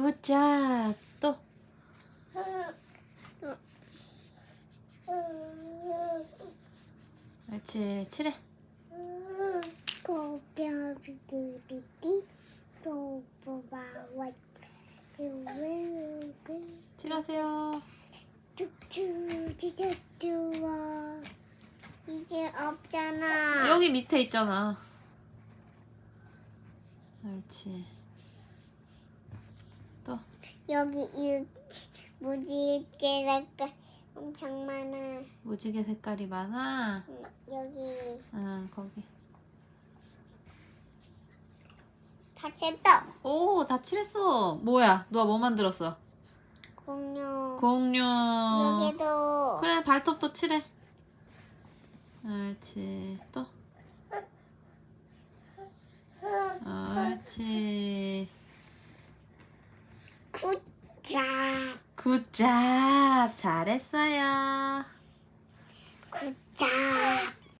굿잡. 또. 옳지. 칠해. 칠하세요. 쭉쭉 이제 없잖아 여기 밑에 있잖아. 옳지. 또. 여기 이 무지개가 엄청 많아 무지개 색깔이 많아. 음, 여기 아, 거기. 다 쳤다 오, 다 칠했어. 뭐야? 누가 뭐 만들었어? 공룡 공룡. 여기도 그래, 발톱도 칠해. 옳지. 또. 옳지. 굿잡 굿잡. 잘했어요. 굿잡